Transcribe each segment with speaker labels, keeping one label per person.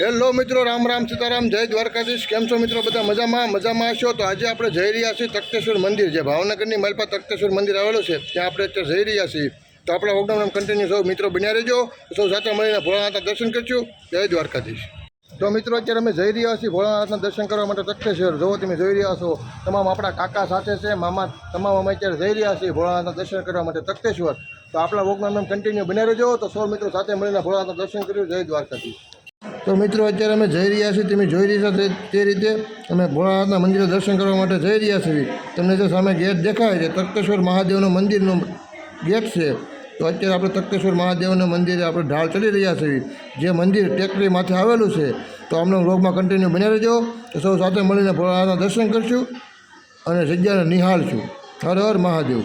Speaker 1: Hello મિત્રો, રામ રામ સીતારામ, જય દ્વારકાધીશ, કેમ છો મિત્રો? બધા મજામાં? મજામાં હશો? તો આજે આપણે જઈ રહ્યા છીએ તખતેશ્વર મંદિર, જે ભાવનગરની માલપા તખતેશ્વર મંદિર આવેલું છે, ત્યાં આપણે અત્યારે જઈ રહ્યા છીએ. તો આપણા લોકડાઉન કન્ટિન્યુ સૌ મિત્રો બન્યા રહેજો, સૌ સાથે મળીને ભોળાનાથના દર્શન કરશું જય દ્વારકાધીશ. તો મિત્રો, અત્યારે અમે જઈ રહ્યા છીએ ભોળાનાથના દર્શન કરવા માટે તખતેશ્વર. જો તમે જોઈ રહ્યા છો, તમામ આપણા કાકા સાથે છે, મામા, તમામ અમે અત્યારે જઈ રહ્યા છીએ ભોળાનાથના દર્શન કરવા માટે તખતેશ્વર. તો આપણા વોગનામ કન્ટિન્યુ બન્યા રહેજો, તો સૌ મિત્રો સાથે મળીને ભોળાનાથના દર્શન કર્યું. જય દ્વારકાધીશ. તો મિત્રો, અત્યારે અમે જઈ રહ્યા છીએ, તમે જોઈ રહ્યા છો તે- રીતે અમે ભોળાનાથના મંદિરે દર્શન કરવા માટે જઈ રહ્યા છીએ. તમને જે સામે ગેટ દેખાય છે તક્તેશ્વર મહાદેવનું મંદિરનો ગેટ છે. તો અત્યારે આપણે તક્તેશ્વર મહાદેવના મંદિરે આપણે ઢાળ ચડી રહ્યા છીએ. જે મંદિર ટેકરી માથે આવેલું છે, તો અમને રોગમાં કન્ટિન્યુ બની રહેજો. તો સૌ સાથે મળીને ભોળાનાથના દર્શન કરશું અને જગ્યાને નિહાળશું. હર હર મહાદેવ.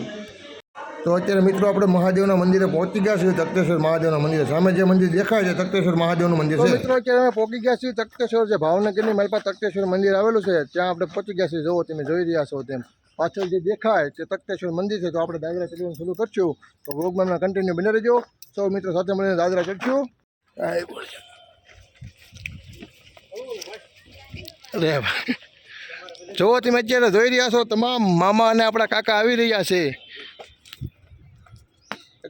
Speaker 1: તો અત્યારે મિત્રો આપણે મહાદેવના મંદિરે પહોંચી ગયા છીએ તક્તેશ્વર મહાદેવના મંદિરે. સામે જે મંદિર દેખાય છે તક્તેશ્વર મહાદેવનું મંદિર છે. મિત્રો અત્યારે અમે પહોંચી ગયા છીએ તક્તેશ્વર જે ભાવનગરની મલપા તક્તેશ્વર મંદિર આવેલું છે ત્યાં આપણે પહોંચી ગયા છીએ. જુઓ તમે જોઈ રહ્યા છો તેમ. પાછળ જે દેખાય તે તક્તેશ્વર મંદિર છે તો આપણે દાદરા ચડવાનું શરૂ કરશું. તો વ્લોગમાં કન્ટિન્યુ બને રહેજો. સૌ મિત્રો સાથે મળીને દાદરા ચડશું. છે. અરે. જુઓ તમે અત્યારે જોઈ રહ્યા છો તમામ મામા અને આપણા કાકા આવી રહ્યા છે.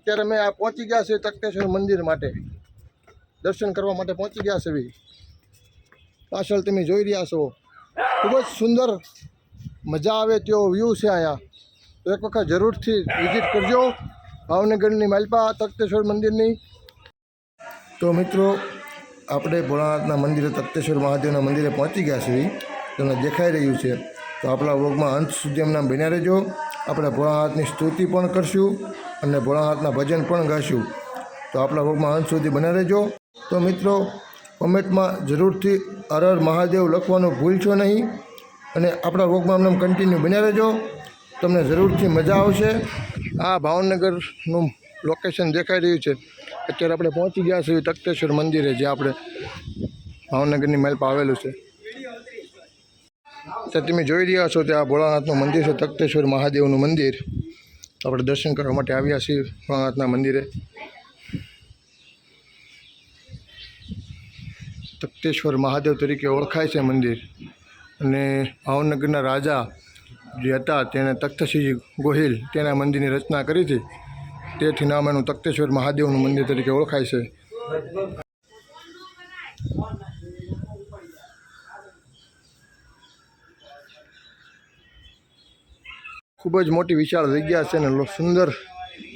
Speaker 1: અત્યારે અમે આ પહોંચી ગયા છીએ તખતેશ્વર મંદિર માટે. દર્શન કરવા માટે પહોંચી ગયા છે. પાછળ તમે જોઈ રહ્યા છો. ખૂબ જ સુંદર મજા આવે તેવો વ્યૂ છે અહીંયા. એક વખત જરૂરથી વિઝિટ કરજો. ભાવનગરની માલપા તખતેશ્વર મંદિરની. તો મિત્રો, આપણે ભોળાનાથના મંદિરે, તખતેશ્વર મહાદેવના મંદિરે પહોંચી ગયા છીએ તમને દેખાઈ રહ્યું છે. તો આપણા વ્લોગમાં અંત સુધી એમના બન્યા રહેજો. આપણે ભોળાનાથની સ્તુતિ પણ કરશું. અને ભોળાનાથના ભજન પણ ગાશું. તો આપણા વ્લોગમાં અંત સુધી બન્યા રહેજો. તો મિત્રો, કોમેન્ટમાં જરૂરથી અરર મહાદેવ લખવાનું ભૂલશો નહીં અને આપણા વ્લોગમાં એમને કન્ટિન્યુ બન્યા રહેજો. તમને જરૂરથી મજા આવશે. આ ભાવનગરનું લોકેશન દેખાઈ રહ્યું છે. અત્યારે આપણે પહોંચી ગયા છીએ તખતેશ્વર મંદિરે જે આપણે ભાવનગરની મહેલ આવેલું છે. તો તમે જોઈ રહ્યા છો ત્યાં ભોળાનાથનું મંદિર છે, તખતેશ્વર મહાદેવનું મંદિર. આપણે દર્શન કરવા માટે આવ્યા છીએ ભોળાનાથના મંદિરે. તપ્તેશ્વર મહાદેવ તરીકે ઓળખાય છે મંદિર. અને ભાવનગરના રાજા જે હતા તેણે તખ્તસિંહ ગોહિલ તેના મંદિરની રચના કરી હતી. તેથી નામ એનું તખ્તેશ્વર મહાદેવનું મંદિર તરીકે ઓળખાય છે. ખૂબ જ મોટી વિશાળ જગ્યા છે અને સુંદર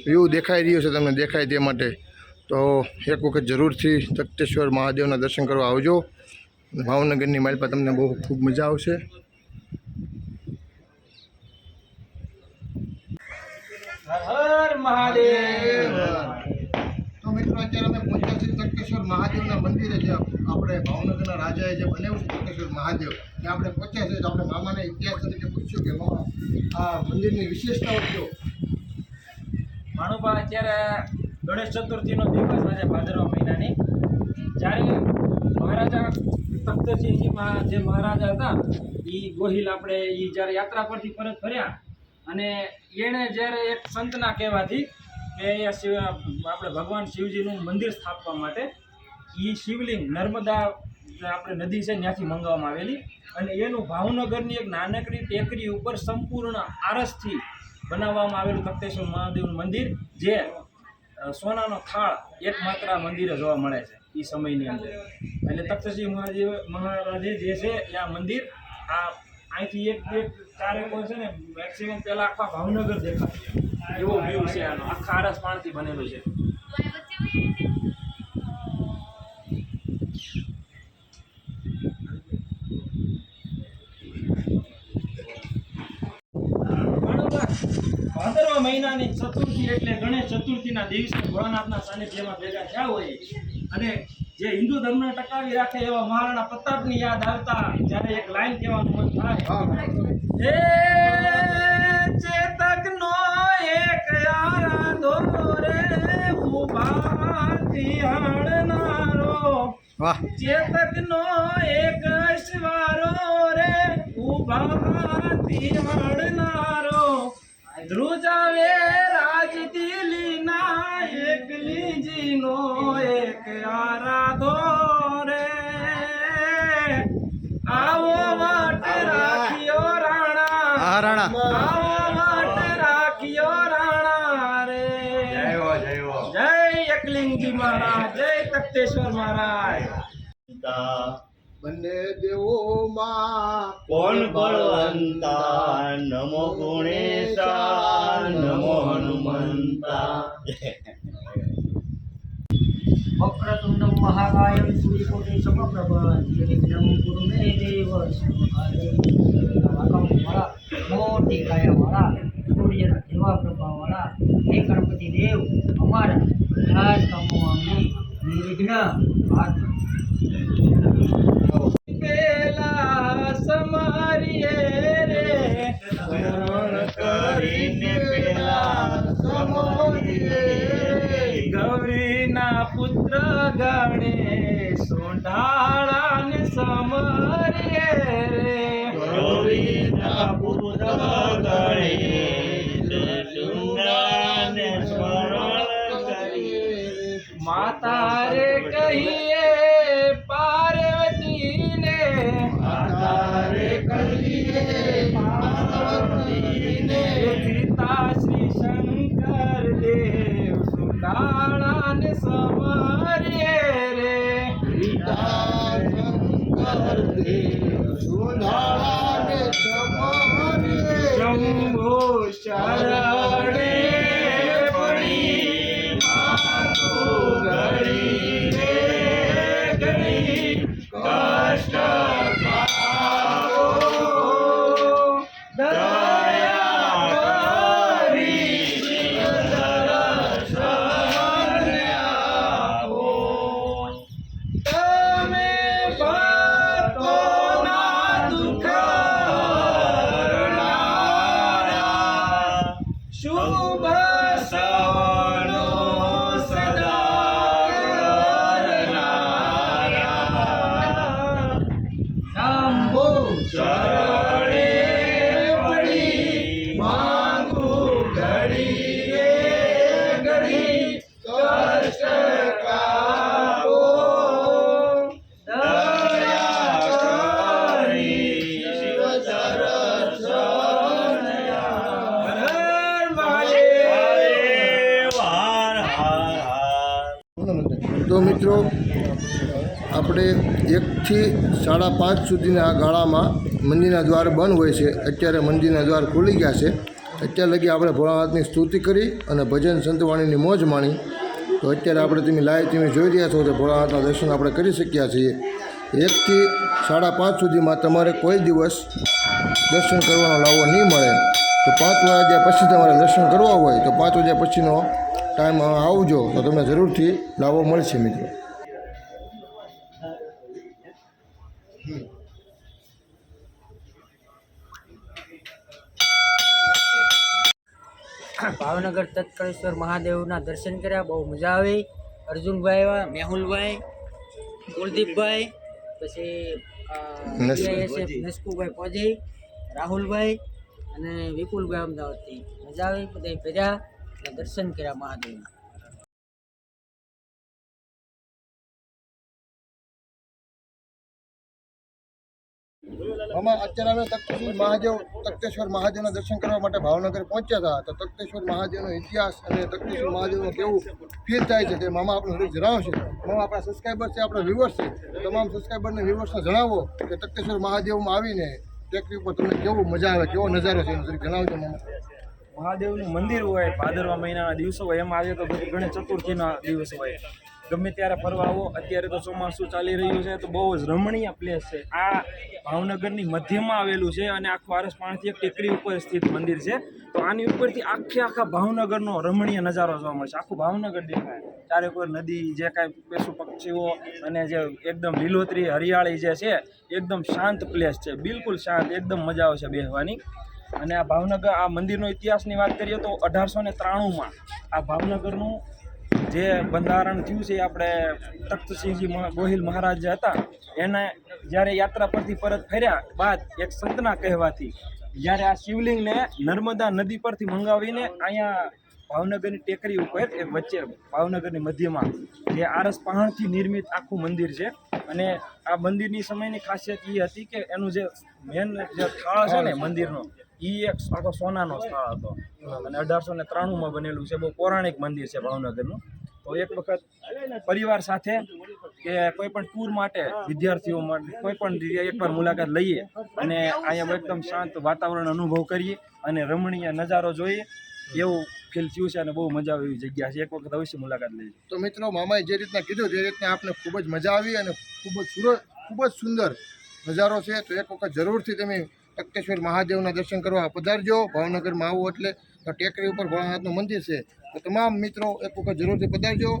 Speaker 1: વ્યૂ દેખાઈ રહ્યો છે તમને દેખાય તે માટે. તો એક વખત જરૂરથી તખ્તેશ્વર મહાદેવના દર્શન કરવા આવજો. ભાવનગરની માઇલ પર તમને બહુ ખૂબ મજા આવશે.
Speaker 2: હર મહાદેવ.
Speaker 1: અત્યારે અમે પહોંચ્યા મહાદેવના મંદિરે જે આપણે ભાવનગરના રાજાએ જે બનાવ્યું છે મહાદેવ, ત્યાં આપણે પહોંચ્યા છીએ તો આપણે મામાને ઇતિહાસ તરીકે પૂછ્યું કે મામા, આ મંદિરની વિશેષતાઓ કયો?
Speaker 2: ભાણુભા અત્યારે ગણેશ ચતુર્થીનો દિવસ આજે ભાદરવા મહિનાની. જ્યારે મહારાજા તખ્તસિંહજી જે મહારાજા હતા એ ગોહિલ આપણે એ જ્યારે યાત્રા પરથી પરત ફર્યા અને એણે જ્યારે એક સંતના કહેવાથી કે અહીંયા શિવ આપણે ભગવાન શિવજીનું મંદિર સ્થાપવા માટે એ શિવલિંગ નર્મદા આપણે નદી છે ત્યાંથી મંગાવવામાં આવેલી. અને એનું ભાવનગરની એક નાનકડી ટેકરી ઉપર સંપૂર્ણ આરસથી બનાવવામાં આવેલું તખતેશ્વર મહાદેવનું મંદિર, જે સોનાનો થાળ એકમાત્ર આ મંદિરે જોવા મળે છે એ સમયની અંદર. એટલે તખ્તસિંહ મહાદેવ મહારાજે જે છે એ આ મંદિર, આ અહીંથી એક એક ચારેકો છે ને મેક્સિમમ પહેલાં આખા ભાવનગર દેખાય. એવો વ્યૂ છે આનો. આખા આરસ પાણથી બનેલું છે. ભાદરવા મહિનાની ચતુર્થી એટલે ગણેશ ચતુર્થીના દિવસે ભોળાનાથના સાનિધ્યમાં ભેગા થયા હોય અને જે હિન્દુ ધર્મને ટકાવી રાખે એવા મહારાણા પ્રતાપની યાદ આવતા જ્યારે એક લાઈન કહેવાનું મન થાય.
Speaker 1: વાહ.
Speaker 2: ચેતક નો એક અશ્વારો રે ઉભાથી હળનારો ધ્રુજાવે રાજ દિલી ના એકલી જીનો એક આરાધો રે. આવો વાટ રાખ્યો રાણા. રાણા. એકલિંગજી મહારાજ જય તખતેશ્વર મહારાજ.
Speaker 1: બંને દેવોમાં
Speaker 3: કોણ બળવંતા? નમો ગુણેશા નમો હનુમંતા.
Speaker 4: સૂર્યકોટી સમપ્રભ મે દેવ મોટી કાયાવાળા સૂર્યના જેવા પ્રભાવવાળા હે ગણપતિ દેવ અમારા બધા જ કામો અમને નિર્વિઘ્ન હાથ
Speaker 2: પેલા સમારીએ રે. ગૌરીના પુત્ર ગણે સોંઢાળાને સમરીએ રે
Speaker 3: ગૌરીના પુત્ર
Speaker 2: કહીએ પાર્વતીને
Speaker 3: માતા રે કહીએ પાર્વતીને.
Speaker 2: પિતા શ્રી શંકર દેવ સુંદાળાને સમરીએ રે
Speaker 1: પિતા શંકર દેવ મિત્રો, આપણે એકથી સાડા પાંચ સુધીના આ ગાળામાં મંદિરના દ્વાર બંધ હોય છે. અત્યારે મંદિરના દ્વાર ખુલી ગયા છે. અત્યાર લગી આપણે ભોળાનાથની સ્તુતિ કરી અને ભજન સંતવાણીની મોજ માણી. તો અત્યારે આપણે તમે લાઈવ તમે જોઈ રહ્યા છો તો ભોળાનાથના દર્શન આપણે કરી શક્યા છીએ. એકથી સાડા પાંચ સુધીમાં તમારે કોઈ દિવસ દર્શન કરવાનો લાવો નહીં મળે. તો પાંચ વાગ્યા પછી તમારે દર્શન કરવા હોય તો પાંચ વાગ્યા પછીનો ટાઈમ આવજો તો તમને જરૂરથી લાવો મળશે મિત્રો.
Speaker 4: ભાવનગર તત્કળેશ્વર મહાદેવના દર્શન કર્યા બહુ મજા આવી. અર્જુનભાઈ આવ્યા મેહુલભાઈ કુલદીપભાઈ પછી નસકુભાઈ. પોજી રાહુલભાઈ અને વિપુલભાઈ અમદાવાદથી. મજા આવી બધા ભેર્યા અને દર્શન કર્યા મહાદેવના.
Speaker 1: અત્યારે અમે મહાદેવ, તખ્તેશ્વર મહાદેવના દર્શન કરવા માટે ભાવનગર પહોંચ્યા હતા. તો તખ્તેશ્વર મહાદેવનો ઇતિહાસ અને તખ્તેશ્વર મહાદેવનું કેવું ફીલ થાય છે તે મામા આપણે થોડુંક જણાવશે. મામા આપણા સબસ્ક્રાઈબર છે, આપણા વ્યુઅર્સ છે. તમામ સબસ્ક્રાઈબરને વ્યુઅર્સને જણાવો કે તખ્તેશ્વર મહાદેવમાં આવીને ટેકરી ઉપર તમને કેવું મજા આવે, કેવો નજારો છે એનું જણાવજો મામા.
Speaker 2: મહાદેવનું મંદિર હોય, ભાદરવા મહિનાના દિવસો હોય, એમાં આજે તો બધી ગણેશ ચતુર્થીના દિવસ હોય. ગમે ત્યારે ફરવા આવો, અત્યારે તો ચોમાસું ચાલી રહ્યું છે, તો બહુ જ રમણીય પ્લેસ છે. આ ભાવનગરની મધ્યમાં આવેલું છે અને આખું આરસ પાણીથી એક ટેકરી ઉપર સ્થિત મંદિર છે. તો આની ઉપરથી આખે આખા ભાવનગરનો રમણીય નજારો જોવા મળશે આખું ભાવનગર દેખાય. ચારે કોઈ નદી, જે કાંઈ પશુ પક્ષીઓ અને જે એકદમ લીલોતરી, હરિયાળી જે છે, એકદમ શાંત પ્લેસ છે. બિલકુલ શાંત, એકદમ મજા આવશે બેસવાની અને આ ભાવનગર, આ મંદિરનો ઇતિહાસની વાત કરીએ તો અઢારસો ને ત્રાણુંમાં આ ભાવનગરનું જે બંધારણ થયું છે આપણે તખ્તસિંહજી ગોહિલ મહારાજ હતા, એને જ્યારે યાત્રા પરથી પરત ફર્યા બાદ એક સંતના કહેવાથી, જ્યારે આ શિવલિંગને નર્મદા નદી પરથી મંગાવીને અહીંયા ભાવનગરની ટેકરી ઉપર એક વચ્ચે ભાવનગરની મધ્યમાં જે આરસ પહાણથી નિર્મિત આખું મંદિર છે. અને આ મંદિરની સમયની ખાસિયત એ હતી કે એનું જે મેન જે સ્થળ છે ને મંદિરનો એ એક આખો સોનાનો સ્થળ હતો. અને અઢારસો ને ત્રાણુંમાં બનેલું છે. બહુ પૌરાણિક મંદિર છે ભાવનગરનું. તો એક વખત પરિવાર સાથે કે કોઈ પણ ટૂર માટે વિદ્યાર્થીઓ માટે કોઈ પણ જગ્યાએ એકવાર મુલાકાત લઈએ અને અહીંયા એકદમ શાંત વાતાવરણ અનુભવ કરીએ અને રમણીય નજારો જોઈએ એવું ફીલ થયું છે અને બહુ મજા આવી જગ્યા છે. એક વખત અવશ્ય મુલાકાત લેજો.
Speaker 1: તો મિત્રો મામાએ જે રીતના કીધું તે રીતના આપને ખૂબ જ મજા આવી અને ખૂબ જ સુરત ખૂબ જ સુંદર નજારો છે. તો એક વખત જરૂરથી તમે તખ્તેશ્વર મહાદેવના દર્શન કરવા પધારજો. ભાવનગરમાં આવો એટલે તો ટેકરી ઉપર ભોળાનાથનું મંદિર છે. તો તમામ મિત્રો એક વખત જરૂરથી પધારજો.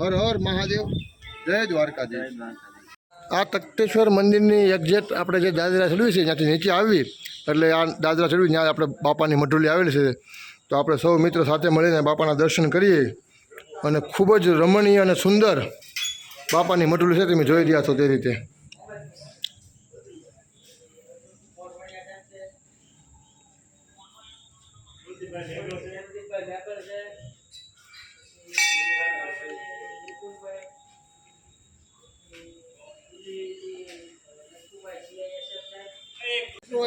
Speaker 1: હર હર મહાદેવ. જય દ્વારકાધીશ. આ તખ્તેશ્વર મંદિરની એક્ઝેક્ટ આપણે જે દાદરા ચડવી છે ત્યાંથી નીચે આવી એટલે આ દાદરા ચડવી ત્યાં આપણે બાપાની મઢુલી આવેલી છે. તો આપણે સૌ મિત્રો સાથે મળીને બાપાના દર્શન કરીએ અને ખૂબ જ રમણીય અને સુંદર બાપાની મઢુલી છે તમે જોઈ રહ્યા છો તે રીતે.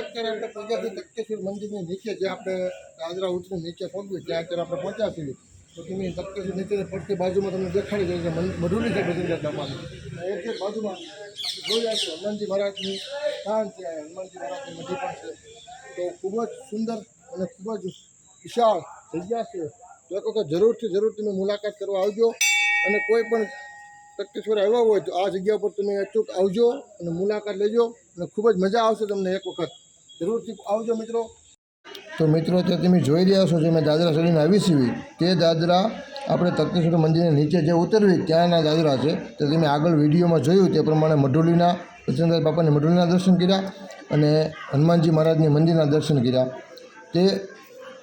Speaker 1: અત્યારે આપણે પહોંચ્યા છીએ તખ્તેશ્વર મંદિરની નીચે જે આપણે દાદરા ઉતરી નીચે પહોંચ્યું ત્યાં અત્યારે આપણે પહોંચ્યા છીએ. તો તમે તકતેશ્વર નીચેની પડતી બાજુમાં તમને દેખાડી જાય છે મધુરી છે બધી બાપાની એક બાજુમાં જોઈ રહ્યા છીએ, હનુમાનજી મહારાજની સ્થાન છે હનુમાનજી મહારાજની મઢી પણ છે. તો ખૂબ જ સુંદર અને ખૂબ જ વિશાળ જગ્યા છે. તો એક વખત જરૂરથી, જરૂર તમે મુલાકાત કરવા આવજો. અને કોઈ પણ તકતેશ્વર આવ્યા હોય તો આ જગ્યા પર તમે અચૂક આવજો અને મુલાકાત લેજો અને ખૂબ જ મજા આવશે તમને એક વખત. જરૂરથી આવજો મિત્રો. તો મિત્રો તે તમે જોઈ રહ્યા છો, જે મેં દાદરા ચડીને આવી સીવી, તે દાદરા આપણે તખ્તેશ્વર મંદિરની નીચે જે ઉતરવી, ત્યાંના દાદરા છે. તે તમે આગળ વિડીયોમાં જોયું તે પ્રમાણે મઢુલીના બચનદાસ બાપાને મઢુલીના દર્શન કર્યા અને હનુમાનજી મહારાજની મંદિરના દર્શન કર્યા. તે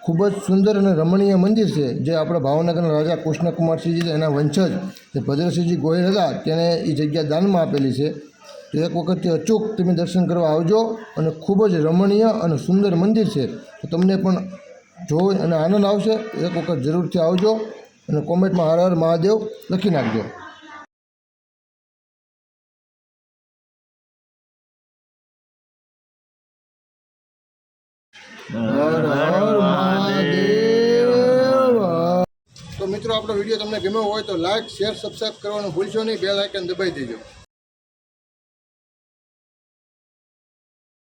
Speaker 1: ખૂબ જ સુંદર અને રમણીય મંદિર છે, જે આપણા ભાવનગરના રાજા કૃષ્ણકુમારસિંહજી, એના વંશજ, જે ભદ્રસિંહજી ગોહિલ હતા, તેને એ જગ્યા દાનમાં આપેલી છે. તો એક વખત તે અચૂક તમે દર્શન કરવા આવજો અને ખૂબ જ રમણીય અને સુંદર મંદિર છે. તો તમને પણ જોઈ અને આનંદ આવશે. એક વખત જરૂરથી આવજો અને કોમેન્ટમાં હર હર મહાદેવ લખી નાખજો. હર હર મહાદેવ. તો મિત્રો આપણો વીડિયો તમને ગમ્યો હોય તો લાઈક શેર સબસ્ક્રાઈબ કરવાનું ભૂલશો નહીં. બે લાઇકન દબાઈ દેજો.